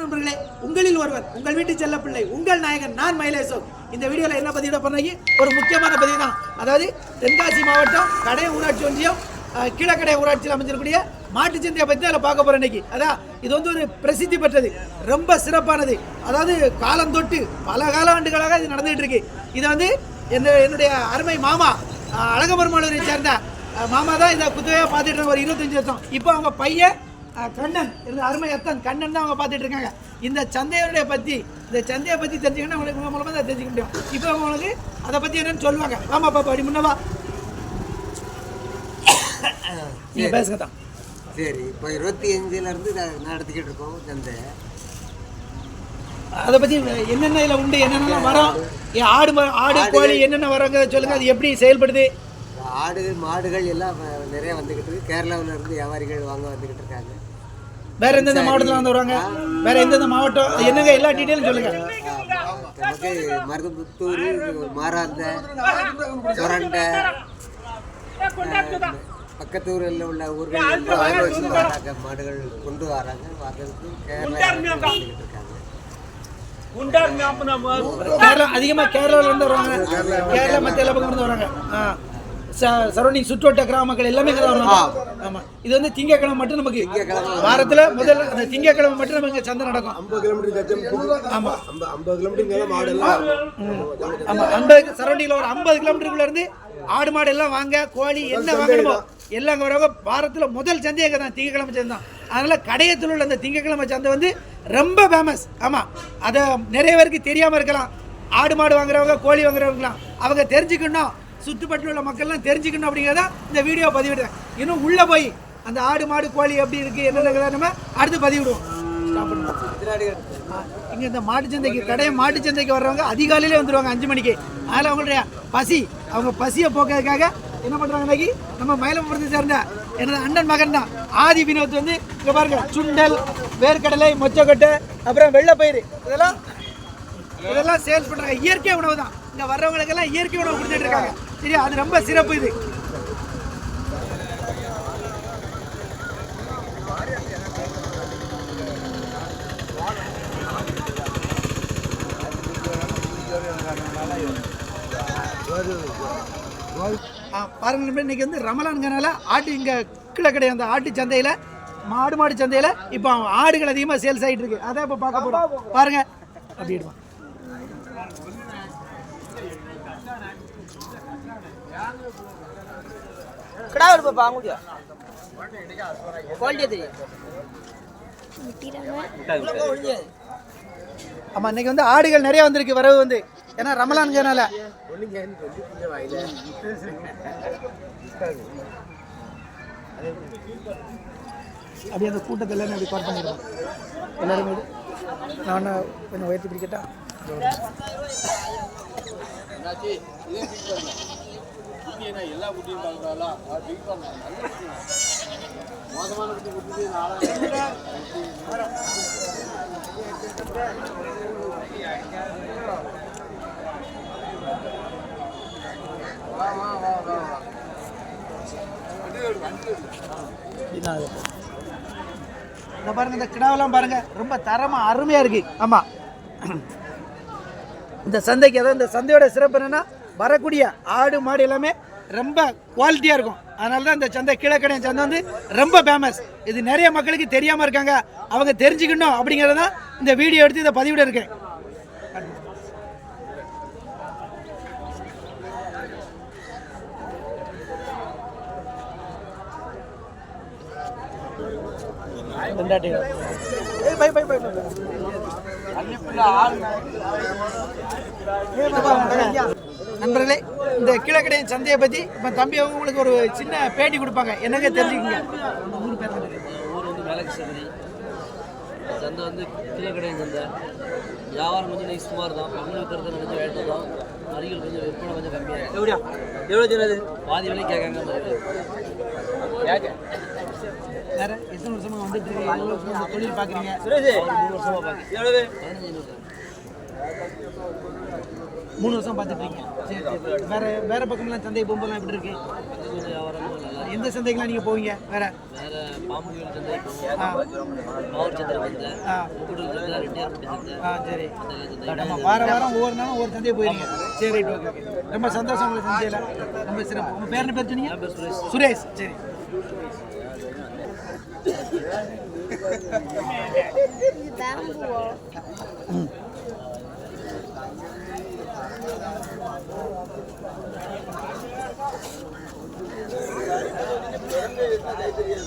நண்பர்களே உங்களில் ஒருவர் உங்கள் வீட்டு செல்ல பிள்ளை உங்கள் நாயகன் நான் மயிலேசோ இந்த வீடியோல என்ன பதிவிட பண்ணி ஒரு முக்கியமான பதிவு தான் அதாவது தென்காசி மாவட்டம் கடை ஊராட்சி ஒன்றியம் கீழக்கடை ஊராட்சியில் அமைஞ்சிருக்கக்கூடிய மாட்டு சந்தையை பற்றி அதில் பார்க்க போகிறோம் இன்னைக்கு. அதான் இது வந்து ஒரு பிரசித்தி பெற்றது ரொம்ப சிறப்பானது. அதாவது காலம் தொட்டு பல கால ஆண்டுகளாக இது நடந்துகிட்டு இருக்கு. இதை வந்து என்ன என்னுடைய அருமை மாமா அஹ், அழகபெருமாளூரை சேர்ந்த மாமா தான் இதை குத்தவையாக பார்த்துட்டு ஒரு இருபத்தஞ்சு வருஷம். இப்போ அவங்க பையன் கண்ணன். இந்த அருமை அத்தன் கண்ணன் தான் அவங்க பார்த்துட்டு இருக்காங்க. இந்த சந்தையோடைய பற்றி இந்த சந்தையை பற்றி தெரிஞ்சுக்கணும் உங்களுக்கு உங்க மூலமாக தான் தெரிஞ்சுக்க முடியும். இப்போ உங்களுக்கு அதை பற்றி என்னன்னு சொல்லுவாங்க. ஆமா பாப்பா அப்படி முன்னவா. நீங்கள் பேசுங்க தான் சரி இப்போ இருபத்தி அஞ்சுலேருந்து நடத்திக்கிட்டு இருக்கோம் சந்தை. அதை பற்றி என்னென்ன இதில் உண்டு என்னென்ன வரும்? ஆடு. ஆடு கோழி என்னென்ன வராங்க சொல்லுங்க. அது எப்படி செயல்படுது? ஆடு மாடுகள் எல்லாம் நிறைய வந்துக்கிட்டு இருக்கு. கேரளாவுல இருந்து வியாபாரிகள் வாங்க வந்துக்கிட்டு இருக்காங்க. வேற எந்தெந்த மாவட்டத்தில் வந்து வருவாங்க வேற எந்தெந்த மாவட்டம்? என்னங்க எல்லா டீட்டெயிலும் சொல்லுங்க. நமக்கு மருதபுத்தூர் மாறாந்த சுரண்டை அஹ், பக்கத்தூரில் உள்ள ஊர்கள் வச்சு வராங்க மாடுகள் கொண்டு வராங்க. வர்றதுக்கு கேரளா வந்துக்கிட்டு இருக்காங்க. கேரளா அதிகமா கேரளால இருந்து வருவாங்க கேரளா மத்திய எல்லா பக்கம் இருந்து வராங்க. சரௌண்டிங் சுற்றுவட்ட கிராமங்கள் எல்லாமே இங்க தான் வருவாங்க. ஆமா. இது வந்து திங்கக்கிழமை மட்டும் நமக்கு வாரத்துல முதல்ல அந்த திங்கக்கிழமை மட்டும் நமக்கு சந்தை நடக்கும். ஐம்பது கிலோமீட்டர் கச்சம் ஆமா. ஐம்பது கிலோமீட்டர் மேல மாடெல்லாம் ஆமா ஐம்பது சரௌண்டிங்ல ஒரு ஐம்பது கிலோமீட்டருக்குள்ள இருந்து ஆடு மாடு எல்லாம் வாங்க கோழி என்ன வாங்கணுமோ எல்லாம் அங்க வரவங்க. வாரத்துல முதல் சந்தை அங்கே தான் திங்கக்கிழமை சந்தை தான். அதனால கடையத்தில் உள்ள அந்த திங்கக்கிழமை சந்தை வந்து ரொம்ப ஃபேமஸ் ஆமா. அதை நிறைய பேருக்கு தெரியாம இருக்கலாம். ஆடு மாடு வாங்குறவங்க கோழி வாங்குறவங்களாம் அவங்க தெரிஞ்சுக்கணும். சுற்றுப்பட்டில் உள்ள மக்கள்லாம் தெரிஞ்சுக்கணும் அப்படிங்கிறத இந்த வீடியோ பதிவிடுறேன். இன்னும் உள்ளே போய் அந்த ஆடு மாடு கோழி எப்படி இருக்குது என்னென்ன நம்ம அடுத்து பதிவிடுவோம். இங்கே இந்த மாட்டு சந்தைக்கு கடையை மாட்டு சந்தைக்கு வர்றவங்க அதிகாலையிலே வந்துடுவாங்க அஞ்சு மணிக்கு. அதில் அவங்களுடைய பசி அவங்க பசியை போக்குறதுக்காக என்ன பண்ணுறாங்க இன்னைக்கு? நம்ம மயிலப்புறத்தை சேர்ந்த எனது அண்ணன் மகன் தான் ஆதி வினோத் வந்து இங்கே பாருங்க சுண்டல் வேர்க்கடலை மொச்சக்கொட்டை அப்புறம் வெள்ளைப்பயிறு. இதெல்லாம் இதெல்லாம் சேல்ஸ் பண்ணுறாங்க இயற்கை உணவு தான். இங்கே வர்றவங்களுக்கு எல்லாம் இயற்கை உணவு கொடுத்துட்டு இருக்காங்க. சரியா அது ரொம்ப சிறப்பு இது. பாருங்க இன்னைக்கு வந்து ரமலான்கனால ஆட்டு இங்க கீழே கிடையாது. அந்த ஆட்டு சந்தையில மாடு மாடு சந்தையில இப்போ ஆடுகள் அதிகமா சேல்ஸ் ஆயிட்டு இருக்கு. அதான் இப்போ பார்க்க போறோம். பாருங்க. அப்படி கிடா இருப்பா அங்குடியா குவாலிட்டியா தெரியும் ஆமா இன்னைக்கு வந்து ஆடுகள் நிறைய வந்திருக்கு வரவு வந்து. ஏன்னா ரமலான்கனால அப்படியே அந்த கூட்டத்தில் எல்லாமே பண்ணிடுவோம் எல்லாருமே நான் கொஞ்சம் உயர்த்தி பிடிக்கட்டா? இதுதான் அது. இந்த பாருங்க இந்த கிடாவெல்லாம் பாருங்க ரொம்ப தரமா அருமையா இருக்கு ஆமா இந்த சந்தைக்கு அதாவது இந்த சந்தையோட சிறப்பு என்னன்னா வரக்கூடிய ஆடு மாடு எல்லாமே ரொம்ப குவாலிட்டியா இருக்கும். அதனால தான் இந்த சந்தை கீழக்கடை சந்தை வந்து ரொம்ப ஃபேமஸ் இது நிறைய மக்களுக்கு தெரியாம இருக்காங்க. அவங்க தெரிஞ்சுக்கணும் அப்படிங்கிறது தான் இந்த வீடியோ எடுத்து இதை பதிவிட இருக்கேன். ரெண்டாட்டி பை பை பை பை. நண்பர்களே இந்த கீழக்கடையின் சந்தையை பற்றி இப்போ தம்பி அவங்க உங்களுக்கு ஒரு சின்ன பேட்டி கொடுப்பாங்க. என்னங்க தெரிஞ்சுக்கங்க? ஊர் பேர் என்ன? ஊர் வந்து மேலக்கு சந்தை சந்தை வந்து கீழக்கடை சந்தை. வியாபாரம் கொஞ்சம் நைஸ் சுமார் தான் பொங்கல் விற்கிறது கொஞ்சம் வேட்டை தான் அரிகள் கொஞ்சம் விற்பனை கொஞ்சம் கம்மியாக எப்படியா? எவ்வளோ சொன்னது? பாதி விலை கேட்காங்க. வேற எத்தனை வருஷமா வந்துட்டு இருக்கீங்க எவ்வளவு வருஷமா தொழில் பார்க்குறீங்க சுரேஷ். மூணு வருஷம் பார்த்துட்டு இருக்கீங்க. சரி சரி வேற வேற பக்கம்லாம் சந்தை போகும்போதெல்லாம் எப்படி இருக்கு? எந்த சந்தைக்கெல்லாம் நீங்கள் போவீங்க? வேற? பாம்புகள் சந்தை ஆ. சந்தை சரி. நம்ம வார வாரம் ஒவ்வொரு நாளும் ஒவ்வொரு சந்தையை போயிருங்க. சரி ரைட் ஓகே ரொம்ப சந்தோஷம் உங்களை சந்தையில் ரொம்ப சிறப்பு. உங்கள் பேர் பேர் சொன்னீங்க? என் பேர் சுரேஷ் சுரேஷ் சரி கடையில்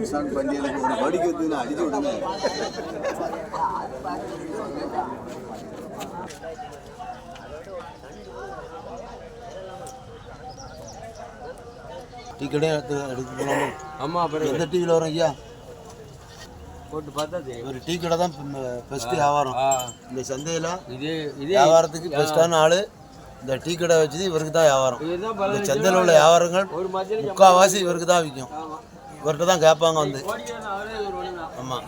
ரம்சான் பண்டிகைக்கு ஒரு வந்து அடிச்சு விடுங்க டீ கடை எடுத்து எடுத்து போகலாமா ஆமாம் அப்புறம் எந்த டீவில் வரும் ஐயா? போட்டு பார்த்தா தெரியும். ஒரு டீ கடை தான் பெஸ்ட் வியாபாரம். இந்த சந்தையில் இது இதே வியாபாரத்துக்கு பெஸ்ட்டான ஆள் இந்த டீ கடை வச்சது இவருக்கு தான் வியாபாரம் இந்த சந்தையில் உள்ள வியாபாரங்கள் முக்கால்வாசி இவருக்கு தான் விற்கும். இவர்கிட்ட தான் கேட்பாங்க வந்து. ஆமாம்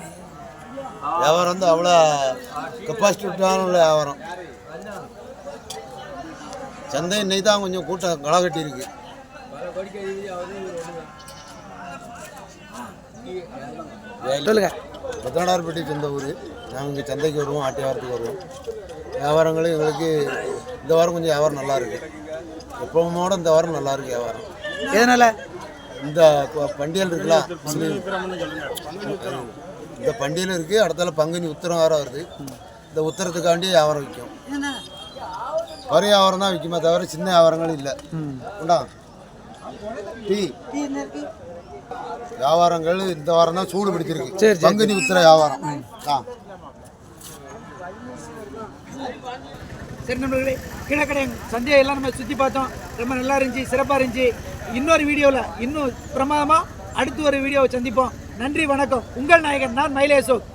வியாபாரம் வந்து அவ்வளோ கெப்பாசிட்டியான உள்ள வியாபாரம். சந்தை இன்னைக்கு தான் கொஞ்சம் கூட்டம் களை கட்டி இருக்கு சொல்லுங்க. பத்தனார்பட்டி சொந்த ஊர். நாங்கள் இங்கே சந்தைக்கு வருவோம் ஆட்டு வாரத்துக்கு வருவோம். வியாபாரங்களும் எங்களுக்கு இந்த வாரம் கொஞ்சம் வியாபாரம் நல்லா இருக்கு. எப்பவுமோட இந்த வாரம் நல்லா இருக்கு வியாபாரம். எதனால? இந்த ப- பண்டிகைகள் இருக்குல்ல? முஸ்லீம் இந்த பண்டிகையில் இருக்கு. அடுத்தால பங்குனி உத்தரம் வேற வருது. இந்த உத்தரத்துக்காண்டி வியாபாரம் விற்கும் வரி வியாபாரம் தான் விற்குமே தவிர சின்ன வியாபாரங்களும் இல்லை. உண்டா? டீ. வியாபாரங்கள் இந்த வாரம் தான் சூடு பிடிச்சிருக்கு. சரி, சரி. பங்குனி உத்தர வியாபாரம் ஆ. சரி நண்பர்களே கீழக்கடை சந்தையை எல்லாம் நம்ம சுற்றி பார்த்தோம். ரொம்ப நல்லா இருந்துச்சு சிறப்பாக இருந்துச்சு. இன்னொரு வீடியோவில் இன்னும் பிரமாதமாக அடுத்து ஒரு வீடியோவை சந்திப்போம். நன்றி வணக்கம். உங்கள் நாயகன் நான் மயிலேசோக்